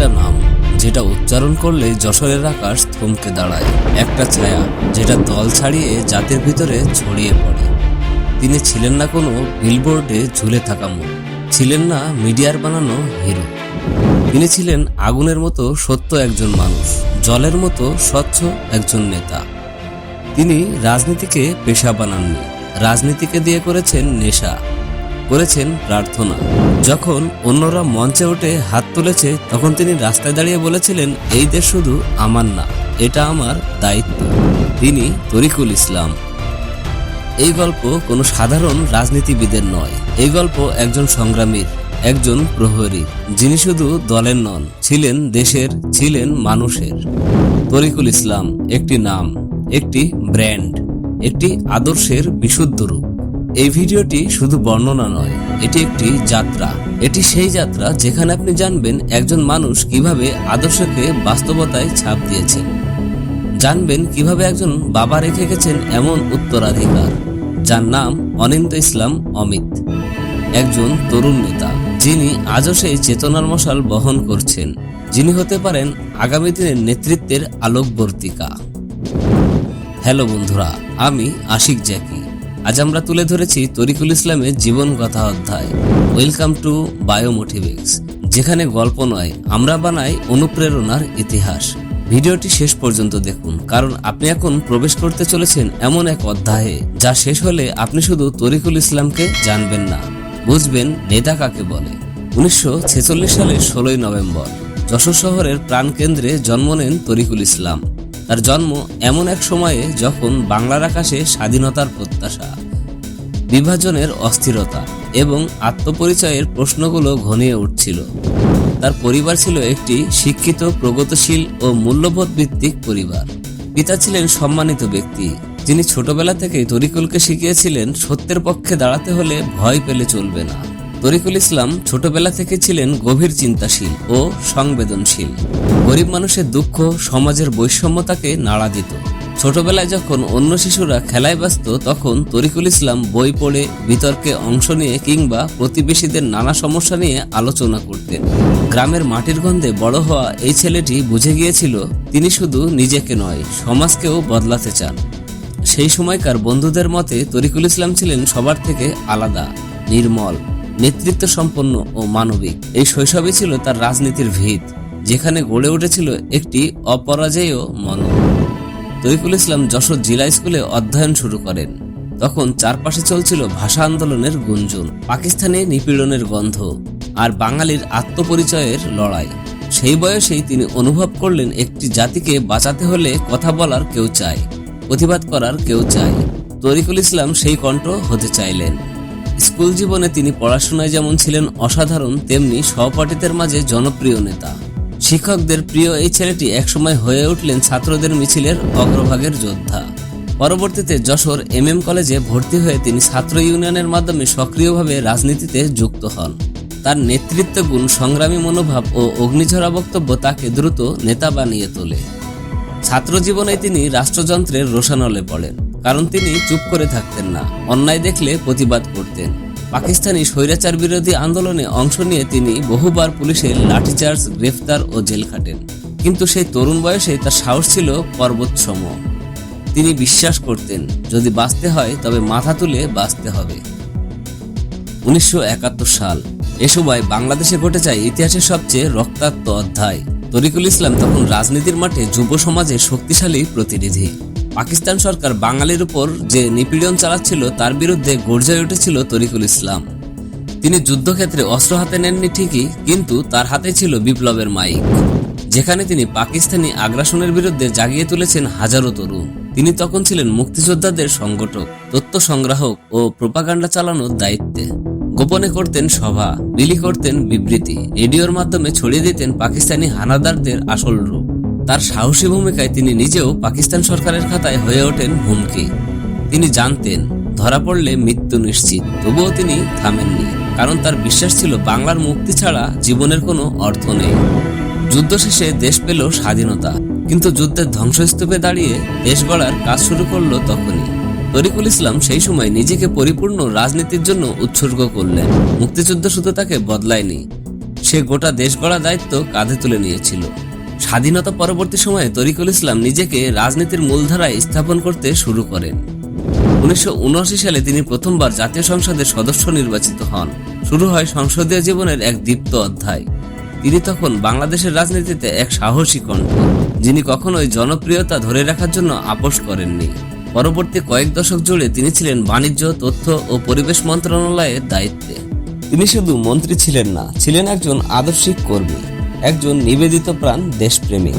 একটা নাম, যেটা উচ্চারণ করলে যশোরের আকাশ থমকে দাঁড়ায়। একটা ছায়া, যেটা দল ছাড়িয়ে জাতির ভিতরে ছড়িয়ে পড়ে। তিনি ছিলেন না কোনো বিলবোর্ডে ঝুলে থাকা মুখ। ছিলেন না মিডিয়ার বানানো হিরো। তিনি ছিলেন আগুনের মতো সত্য একজন মানুষ, জলের মতো স্বচ্ছ একজন নেতা। তিনি রাজনীতিকে পেশা বানাননি। রাজনীতিকে দিয়ে করেছেন নেশা। করেছেন প্রার্থনা। যখন অন্যরা মঞ্চে উঠে হাত তুলেছে, তখন তিনি রাস্তায় দাঁড়িয়ে বলেছিলেন, এই দেশ শুধু আমার না, এটা আমার দায়িত্ব। তিনি তরিকুল ইসলাম। এই গল্প কোনো সাধারণ রাজনীতিবিদের নয়। এই গল্প একজন সংগ্রামীর, একজন প্রহরী যিনি শুধু দলের নন, ছিলেন দেশের, ছিলেন মানুষের। তরিকুল ইসলাম একটি নাম, একটি ব্র্যান্ড, একটি আদর্শের বিশুদ্ধ রূপ। এই ভিডিওটি শুধু বর্ণনা নয়, এটি একটি যাত্রা। এটি সেই যাত্রা যেখানে আপনি জানবেন একজন মানুষ কীভাবে আদর্শকে বাস্তবতায় ছাপ দিয়েছেন। জানবেন কীভাবে একজন বাবা রেখে গেছেন এমন উত্তরাধিকার, যার নাম অনিন্দ ইসলাম অমিত। একজন তরুণ নেতা, যিনি আজও সেই চেতনার মশাল বহন করছেন। যিনি হতে পারেন আগামী দিনের নেতৃত্বের আলোকবর্তিকা। হ্যালো বন্ধুরা, আমি আশিক জ্যাকি। আজ আমরা তুলে ধরেছি তরিকুল ইসলামের জীবন কথা অধ্যায়। ওয়েলকাম টু বায়োমোটিভিক্স যেখানে গল্প নয়, আমরা বানাই অনুপ্রেরণার ইতিহাস। ভিডিওটি শেষ পর্যন্ত দেখুন, কারণ আপনি এখন প্রবেশ করতে চলেছেন এমন এক অধ্যায়ে, যা শেষ হলে আপনি শুধু তরিকুল ইসলামকে জানবেন না, বুঝবেন নেতা কাকে বলে। উনিশশো ছেচল্লিশ সালের ষোলোই নভেম্বর, যশোর শহরের প্রাণকেন্দ্রে জন্ম নেন তরিকুল ইসলাম। তার জন্ম এমন এক সময়ে যখন বাংলার আকাশে স্বাধীনতার প্রত্যাশা, বিভাজনের অস্থিরতা এবং আত্মপরিচয়ের প্রশ্নগুলো ঘনিয়ে উঠছিল। তার পরিবার ছিল একটি শিক্ষিত, প্রগতিশীল ও মূল্যবোধ ভিত্তিক পরিবার। পিতা ছিলেন সম্মানিত ব্যক্তি, যিনি ছোটবেলা থেকেই তরিকুলকে শিখিয়েছিলেন, সত্যের পক্ষে দাঁড়াতে হলে ভয় পেলে চলবে না। তরিকুল ইসলাম ছোটবেলা থেকে ছিলেন গভীর চিন্তাশীল ও সংবেদনশীল। গরিব মানুষের দুঃখ, সমাজের বৈষম্যতাকে নাড়া দিত। ছোটবেলায় যখন অন্য শিশুরা খেলায় ব্যস্ত, তখন তরিকুল ইসলাম বই পড়ে, বিতর্কে অংশ নিয়ে কিংবা প্রতিবেশীদের নানা সমস্যা নিয়ে আলোচনা করতেন। গ্রামের মাটির গন্ধে বড় হওয়া এই ছেলেটি বুঝে গিয়েছিল, তিনি শুধু নিজেকে নয়, সমাজকেও বদলাতে চান। সেই সময়কার বন্ধুদের মতে তরিকুল ইসলাম ছিলেন সবার থেকে আলাদা, নির্মল। নেতৃত্ব সম্পন্ন ও মানবিক। এই শৈশবে ছিল তার রাজনীতির ভিত, যেখানে গড়ে উঠেছিল একটি অপরাজেয় মন তরিকুল ইসলাম যশোর জিলা স্কুলে অধ্যয়ন শুরু করেন। তখন চারপাশে চলছিল ভাষা আন্দোলনের গুঞ্জন, পাকিস্তানে নিপীড়নের গন্ধ আর বাঙালির আত্মপরিচয়ের লড়াই। সেই বয়সেই তিনি অনুভব করলেন একটি জাতিকে বাঁচাতে হলে কথা বলার কেউ চায়, প্রতিবাদ করার কেউ চায়। তরিকুল ইসলাম সেই কণ্ঠ হতে চাইলেন। স্কুল জীবনে তিনি পড়াশোনায় যেমন ছিলেন অসাধারণ, তেমনি সহপাঠীদের মাঝে জনপ্রিয় নেতা। শিক্ষকদের প্রিয় এই ছেলেটি একসময় হয়ে উঠলেন ছাত্রদের মিছিলের অগ্রভাগের যোদ্ধা। পরবর্তীতে যশোর এম এম কলেজে ভর্তি হয়ে তিনি ছাত্র ইউনিয়নের মাধ্যমে সক্রিয়ভাবে রাজনীতিতে যুক্ত হন। তার নেতৃত্ব গুণ, সংগ্রামী মনোভাব ও অগ্নিঝরা বক্তব্য তাকে দ্রুত নেতা বানিয়ে তোলে। ছাত্র জীবনে তিনি রাষ্ট্রযন্ত্রের রোশানলে পড়েন। কারণ তিনি চুপ করে থাকতেন না। অন্যায় দেখলে প্রতিবাদ করতেন। পাকিস্তানি স্বৈরাচার বিরোধী আন্দোলনে অংশ নিয়ে তিনি বহুবার পুলিশের লাঠিচার্জ, গ্রেফতার ও জেল খাটেন। কিন্তু সেই তরুণ বয়সে তার সাহস ছিল পর্বতসম। তিনি বিশ্বাস করতেন, যদি বাঁচতে হয় তবে মাথা তুলে বাঁচতে হবে। উনিশশো একাত্তর সাল, এ সময় বাংলাদেশে ঘটে যায় ইতিহাসের সবচেয়ে রক্তাক্ত অধ্যায়। তরিকুল ইসলাম তখন রাজনীতির মাঠে যুব সমাজের শক্তিশালী প্রতিনিধি। পাকিস্তান সরকার বাঙালির উপর যে নিপীড়ন চালাচ্ছিল, তার বিরুদ্ধে গর্জায় উঠেছিল তরিকুল ইসলাম। তিনি যুদ্ধক্ষেত্রে অস্ত্র হাতে নেননি ঠিকই, কিন্তু তার হাতে ছিল বিপ্লবের মাইক। যেখানে তিনি পাকিস্তানি আগ্রাসনের বিরুদ্ধে জাগিয়ে তুলেছেন হাজারো তরুণ। তিনি তখন ছিলেন মুক্তিযোদ্ধাদের সংগঠক, তথ্য সংগ্রাহক ও প্রোপাগান্ডা চালানোর দায়িত্বে। গোপনে করতেন সভা, বিলি করতেন বিবৃতি রেডিওর মাধ্যমে ছড়িয়ে দিতেন পাকিস্তানি হানাদারদের আসল রূপ। তার সাহসী ভূমিকায় তিনি নিজেও পাকিস্তান সরকারের খাতায় হয়ে ওঠেন হুমকি। তিনি জানতেন, ধরা পড়লে মৃত্যু নিশ্চিত, তবুও তিনি থামেননি, কারণ তার বিশ্বাস ছিল বাংলার মুক্তি ছাড়া জীবনের কোনো অর্থ নেই। যুদ্ধ শেষে দেশ পেল স্বাধীনতা, কিন্তু যুদ্ধের ধ্বংসস্তূপে দাঁড়িয়ে দেশ গড়ার কাজ শুরু করল তখনই। তরিকুল ইসলাম সেই সময় নিজেকে পরিপূর্ণ রাজনীতির জন্য উৎসর্গ করলেন, মুক্তিযুদ্ধ শুধু তাকে বদলায়নি, সে গোটা দেশ গড়া দায়িত্ব কাঁধে তুলে নিয়েছিল। স্বাধীনতা পরবর্তী সময়ে তরিকুল ইসলাম নিজেকে রাজনীতির মূলধারায় স্থাপন করতে শুরু করেন। উনিশশো উনআশি সালে তিনি প্রথমবার জাতীয় সংসদের সদস্য নির্বাচিত হন। শুরু হয় সংসদীয় জীবনের এক দীপ্ত অধ্যায়। তিনি তখন বাংলাদেশের রাজনীতিতে এক সাহসী কণ্ঠ, যিনি কখনোই জনপ্রিয়তা ধরে রাখার জন্য আপোষ করেননি। পরবর্তী কয়েক দশক জুড়ে তিনি ছিলেন বাণিজ্য, তথ্য ও পরিবেশ মন্ত্রণালয়ের দায়িত্বে। তিনি শুধু মন্ত্রী ছিলেন না, ছিলেন একজন আদর্শিক কর্মী। একজন নিবেদিত প্রাণ দেশপ্রেমিক।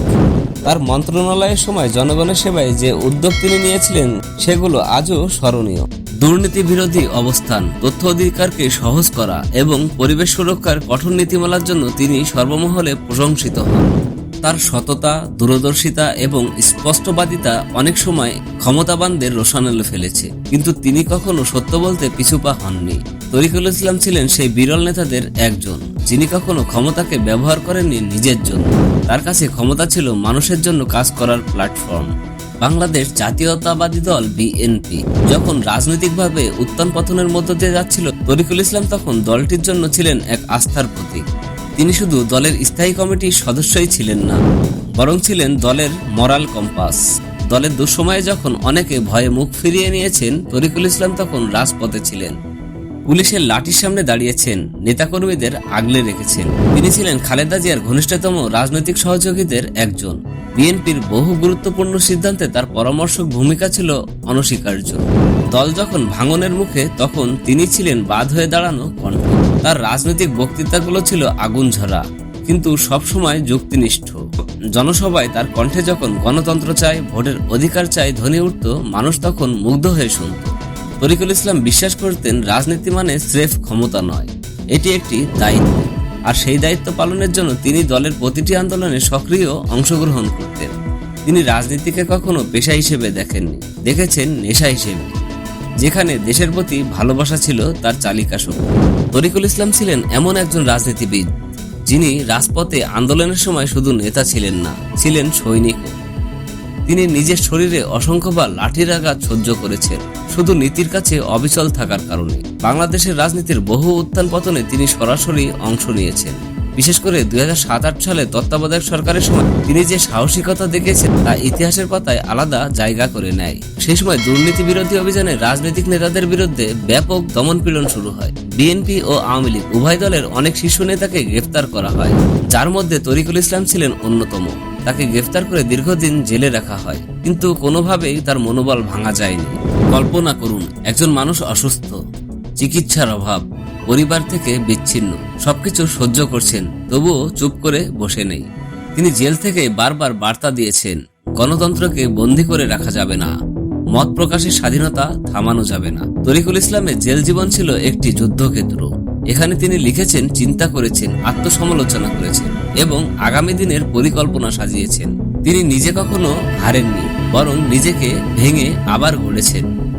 তার মন্ত্রণালয়ের সময় জনগণের সেবায় যে উদ্যোগ তিনি নিয়েছিলেন, সেগুলো আজও স্মরণীয়। দুর্নীতি বিরোধী অবস্থান, তথ্য অধিকারকে সহজ করা এবং পরিবেশ সুরক্ষার কঠোর নীতিমালার জন্য তিনি সর্বমহলে প্রশংসিত হন। তার সততা, দূরদর্শিতা এবং স্পষ্টবাদিতা অনেক সময় ক্ষমতাবানদের রোশানেলে ফেলেছে। কিন্তু তিনি কখনো সত্য বলতে পিছুপা হননি। তরিকুল ইসলাম ছিলেন সেই বিরল নেতাদের একজন। যিনি কখনো ক্ষমতাকে ব্যবহার করেননি নিজের জন্য। তার কাছে ক্ষমতা ছিল মানুষের জন্য কাজ করার প্ল্যাটফর্ম। বাংলাদেশ জাতীয়তাবাদী দল বিএনপি যখন রাজনৈতিকভাবে উত্থান পতনের মধ্য দিয়ে যাচ্ছিল, তরিকুল ইসলাম তখন দলটির জন্য ছিলেন এক আস্থার প্রতীক। তিনি শুধু দলের স্থায়ী কমিটির সদস্যই ছিলেন না, বরং ছিলেন দলের মরাল কম্পাস। দলের দুঃসময়ে যখন অনেকে ভয়ে মুখ ফিরিয়ে নিয়েছেন, তরিকুল ইসলাম তখন রাজপথে ছিলেন। পুলিশের লাঠির সামনে দাঁড়িয়েছেন, নেতাকর্মীদের আগলে রেখেছেন। তিনি ছিলেন খালেদা জিয়ার ঘনিষ্ঠতম রাজনৈতিক সহযোগীদের একজন। বিএনপির বহু গুরুত্বপূর্ণ সিদ্ধান্তে তার পরামর্শক ভূমিকা ছিল অনস্বীকার্য। দল যখন ভাঙনের মুখে, তখন তিনি ছিলেন বাদ হয়ে দাঁড়ানো কণ্ঠ। তার রাজনৈতিক বক্তৃতাগুলো ছিল আগুন ঝরা কিন্তু সবসময় যুক্তিনিষ্ঠ। জনসভায় তার কণ্ঠে যখন গণতন্ত্র চায়, ভোটের অধিকার চায়, ধ্বনি উঠত, মানুষ তখন মুগ্ধ হয়ে শুনত। তরিকুল ইসলাম বিশ্বাস করতেন রাজনীতি মানে স্রেফ ক্ষমতা নয়, এটি একটি দায়িত্ব। আর সেই দায়িত্ব পালনের জন্য তিনি দলের প্রতিটি আন্দোলনে সক্রিয় অংশগ্রহণ করতেন। তিনি রাজনীতিকে কখনো পেশা হিসেবে দেখেননি, দেখেছেন নেশা হিসেবে, যেখানে দেশের প্রতি ভালোবাসা ছিল তার চালিকা শক্তি। তরিকুল ইসলাম ছিলেন এমন একজন রাজনীতিবিদ, যিনি রাজপথে আন্দোলনের সময় শুধু নেতা ছিলেন না, ছিলেন সৈনিকও। তিনি নিজের শরীরে অসংখ্যবার লাঠির আঘাত সহ্য করেছেন। শুধু নীতির কাছে অবিচল থাকার কারণে। বাংলাদেশের রাজনীতির বহু উত্থান পতনে তিনি সরাসরি অংশ নিয়েছেন। বিশেষ করে দুই হাজার সালে তত্ত্বাবধায়ক সরকারের সময় তিনি যে সাহসিকতা দেখিয়েছেন, তা ইতিহাসের পাতায় আলাদা জায়গা করে নেয়। সেই সময় দুর্নীতি বিরোধী অভিযানে রাজনৈতিক নেতাদের বিরুদ্ধে ব্যাপক দমনপীড়ন শুরু হয়। বিএনপি ও আওয়ামী লীগ উভয় দলের অনেক শীর্ষ নেতাকে গ্রেফতার করা হয়। যার মধ্যে তরিকুল ইসলাম ছিলেন অন্যতম। তাকে গ্রেফতার করে দীর্ঘদিন জেলে রাখা হয়। কিন্তু কোনোভাবেই তার মনোবল ভাঙা যায়নি। কল্পনা করুন, একজন মানুষ অসুস্থ, চিকিৎসার অভাব, পরিবার থেকে বিচ্ছিন্ন, সবকিছু সহ্য করছেন, তবুও চুপ করে বসে নেই। তিনি জেল থেকে বারবার বার্তা দিয়েছেন, গণতন্ত্রকে বন্দী করে রাখা যাবে না, মত প্রকাশের স্বাধীনতা থামানো যাবে না। তরিকুল ইসলামের জেল জীবন ছিল একটি যুদ্ধক্ষেত্র। এখানে তিনি লিখেছেন, চিন্তা করেছেন, আত্মসমালোচনা করেছেন। এবং আগামী দিনের পরিকল্পনা সাজিয়েছেন। তিনি নিজে কখনো হারেননি, বরং নিজেকে ভেঙে আবার গড়েছেন।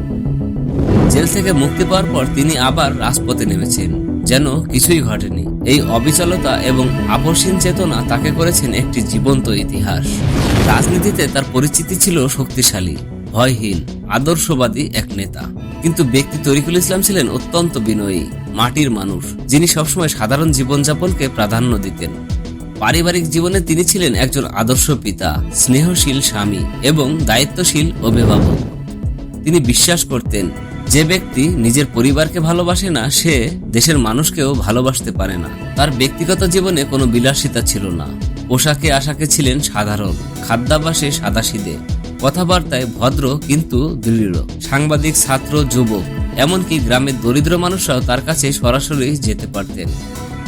জেল থেকে মুক্তি পাওয়ার পর তিনি আবার রাজপথে নেমেছেন, যেন কিছুই ঘটেনি। এই অবিচলতা এবং আপসীন চেতনা তাকে করেছেন একটি জীবন্ত ইতিহাস। রাজনীতিতে তার পরিচিতি ছিল শক্তিশালী, ভয়হীন, আদর্শবাদী এক নেতা। কিন্তু ব্যক্তি তরিকুল ইসলাম ছিলেন অত্যন্ত বিনয়ী, মাটির মানুষ, যিনি সবসময় সাধারণ জীবনযাপনকে প্রাধান্য দিতেন। পারিবারিক জীবনে তিনি ছিলেন একজন আদর্শ পিতা, স্নেহশীল স্বামী এবং দায়িত্বশীল অভিভাবক। তিনি বিশ্বাস করতেন, যে ব্যক্তি নিজের পরিবারকে ভালোবাসে না, সে দেশের মানুষকেও ভালোবাসতে পারে না। তার ব্যক্তিগত জীবনে কোনো বিলাসিতা ছিল না। পোশাকে আশাকে ছিলেন সাধারণ খাদ্যাভাসে সাদাসিদে কথাবার্তায় ভদ্র কিন্তু দৃঢ়। সাংবাদিক, ছাত্র, যুবক, এমনকি গ্রামের দরিদ্র মানুষরাও তার কাছে সরাসরি যেতে পারতেন।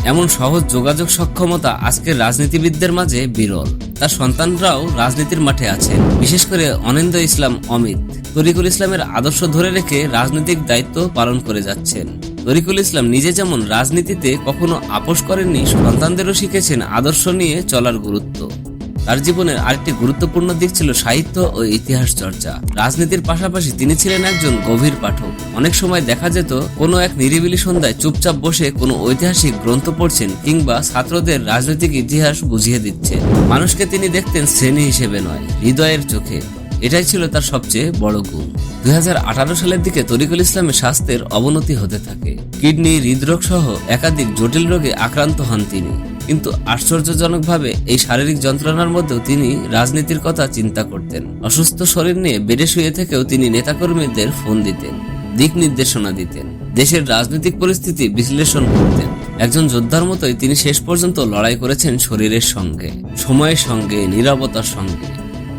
এমন সহজ যোগাযোগ সক্ষমতা আজকের রাজনীতিবিদদের মাঝে বিরল। তার সন্তানরাও রাজনীতির মাঠে আছেন। বিশেষ করে অনিন্দ ইসলাম, অমিত। তরিকুল ইসলামের আদর্শ ধরে রেখে রাজনৈতিক দায়িত্ব পালন করে যাচ্ছেন। তরিকুল ইসলাম নিজে যেমন রাজনীতিতে কখনো আপোষ করেননি, সন্তানদেরও শিখেছেন আদর্শ নিয়ে চলার গুরুত্ব। তার জীবনের আরেকটি গুরুত্বপূর্ণ দিক ছিল সাহিত্য ও ইতিহাস চর্চা। রাজনীতির পাশাপাশি তিনি ছিলেন একজন গভীর পাঠক। অনেক সময় দেখা যেত, কোনো এক নিরিবিলি সন্ধ্যায় চুপচাপ বসে কোনো ঐতিহাসিক গ্রন্থ পড়ছেন কিংবা ছাত্রদের রাজনৈতিক ইতিহাস বুঝিয়ে দিচ্ছে। মানুষকে তিনি দেখতেন শ্রেণি হিসেবে নয়, হৃদয়ের চোখে। এটাই ছিল তার সবচেয়ে বড় গুণ। দুই হাজার আঠারো সালের দিকে তরিকুল ইসলামের স্বাস্থ্যের অবনতি হতে থাকে। কিডনি হৃদরোগ সহ একাধিক জটিল রোগে আক্রান্ত হন তিনি। কিন্তু আশ্চর্যজনকভাবে এই শারীরিক যন্ত্রণার মধ্যেও তিনি রাজনীতির কথা চিন্তা করতেন। অসুস্থ শরীর নিয়ে বেডে শুয়ে থেকেও তিনি নেতাকর্মীদের ফোন দিতেন, দিক নির্দেশনা দিতেন, দেশের রাজনৈতিক পরিস্থিতি বিশ্লেষণ করতেন। একজন যোদ্ধার মতোই তিনি শেষ পর্যন্ত লড়াই করেছেন শরীরের সঙ্গে, সময়ের সঙ্গে নিরাপত্তার সঙ্গে।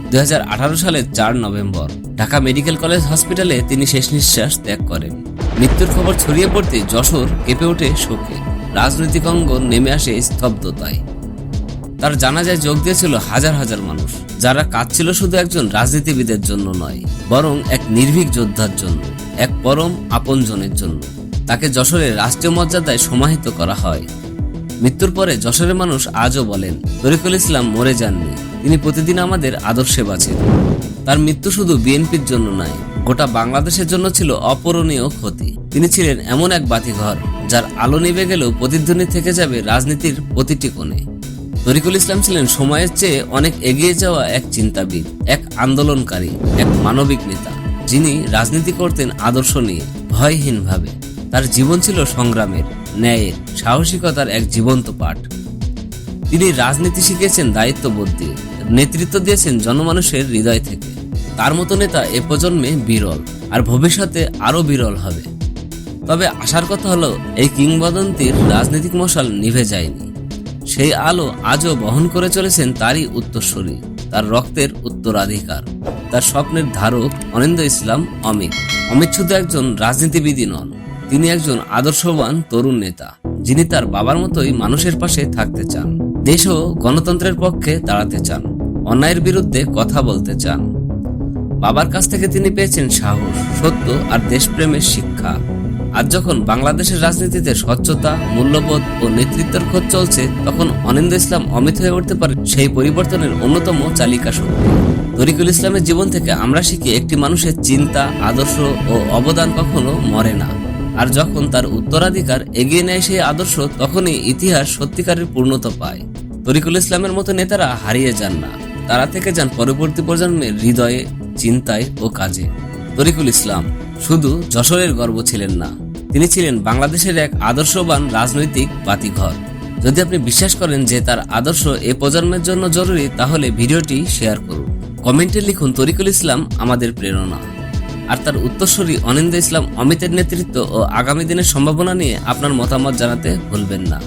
দুই হাজার আঠারো সালের চার নভেম্বর, ঢাকা মেডিকেল কলেজ হসপিটালে তিনি শেষ নিঃশ্বাস ত্যাগ করেন। মৃত্যুর খবর ছড়িয়ে পড়তে যশোর কেঁপে ওঠে শোকে। রাজনৈতিক অঙ্গন নেমে আসে স্তব্ধতায়। তার জানাজায় যোগ দিয়েছিল হাজার হাজার মানুষ, যারা কাঁদছিল শুধু একজন রাজনীতিবিদের জন্য নয়, বরং এক নির্ভীক যোদ্ধার জন্য, এক পরম আপনজনের জন্য। তাকে যশোরের রাষ্ট্রীয় মর্যাদায় সমাহিত করা হয়। মৃত্যুর পরে যশোরের মানুষ আজও বলেন, তরিকুল ইসলাম মরে যাননি, তিনি প্রতিদিন আমাদের আদর্শে বাঁচেন। তার মৃত্যু শুধু বিএনপির জন্য নয়, গোটা বাংলাদেশের জন্য ছিল অপূরণীয় ক্ষতি। তিনি ছিলেন এমন এক বাতিঘর যার আলো নিভে গেলেও প্রতিধ্বনি থেকে যাবে রাজনীতির প্রতিটি কোণে। তরিকুল ইসলাম ছিলেন সময়ের চেয়ে অনেক এগিয়ে যাওয়া এক চিন্তাবিদ, এক আন্দোলনকারী, এক মানবিক নেতা, যিনি রাজনীতি করতেন আদর্শ নিয়ে, ভয়হীনভাবে। তার জীবন ছিল সংগ্রামের, ন্যায়ের, সাহসিকতার এক জীবন্ত পাঠ। তিনি রাজনীতি শিখেছেন দায়িত্ববোধ দিয়ে, নেতৃত্ব দিয়েছেন জনমানুষের হৃদয় থেকে। তার মতো নেতা এ প্রজন্মে বিরল, আর ভবিষ্যতে আরও বিরল হবে। তবে আসার কথা হলো, এই কিংবদন্তির রাজনৈতিক মশাল নিভে যায়নি। সেই আলো আজও বহন করে চলেছেন তারই উত্তরসূরি, তার রক্তের উত্তরাধিকার। তার স্বপ্নের ধারক অনিন্দ ইসলাম অমিত। অমিত শুধু একজন রাজনীতিবিদই নন, তিনি একজন আদর্শবান তরুণ নেতা, যিনি তার বাবার মতোই মানুষের পাশে থাকতে চান। দেশ ও গণতন্ত্রের পক্ষে দাঁড়াতে চান, অন্যায়ের বিরুদ্ধে কথা বলতে চান। বাবার কাছ থেকে তিনি পেয়েছেন সাহস, সত্য আর দেশপ্রেমের শিক্ষা। আজ যখন বাংলাদেশের রাজনীতিতে স্বচ্ছতা, মূল্যবোধ ও নেতৃত্বের খোঁজ চলছে, তখন অনিন্দ ইসলাম অমিত হয়ে উঠতে পারে সেই পরিবর্তনের অন্যতম চালিকা শক্তি। তরিকুল ইসলামের জীবন থেকে আমরা শিখি, একটি মানুষের চিন্তা, আদর্শ ও অবদান কখনো মরে না। আর যখন তার উত্তরাধিকার এগিয়ে নেয় সেই আদর্শ, তখনই ইতিহাস সত্যিকারের পূর্ণতা পায়। তরিকুল ইসলামের মতো নেতারা হারিয়ে যান না। তারা থেকে যান পরবর্তী প্রজন্মের হৃদয়ে, চিন্তায় ও কাজে। তরিকুল ইসলাম, শুধু যশোরের গর্ব ছিলেন না। তিনি ছিলেন বাংলাদেশের এক আদর্শবান রাজনৈতিক বাতিঘর। যদি আপনি বিশ্বাস করেন যে তার আদর্শ এ প্রজন্মের জন্য জরুরি, তাহলে ভিডিওটি শেয়ার করুন। কমেন্টে লিখুন, তরিকুল ইসলাম আমাদের প্রেরণা। আর তার উত্তরসূরি অনিন্দ ইসলাম অমিতের নেতৃত্ব ও আগামী দিনের সম্ভাবনা নিয়ে আপনার মতামত জানাতে ভুলবেন না।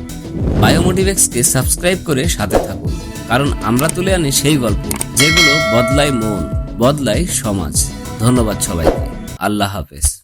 বায়োমোটিভেক্সকে সাবস্ক্রাইব করে সাথে থাকুন, কারণ আমরা তুলে আনি সেই গল্প, যেগুলো বদলায় মন, বদলায় সমাজ। ধন্যবাদ সবাইকে। আল্লাহ হাফেজ।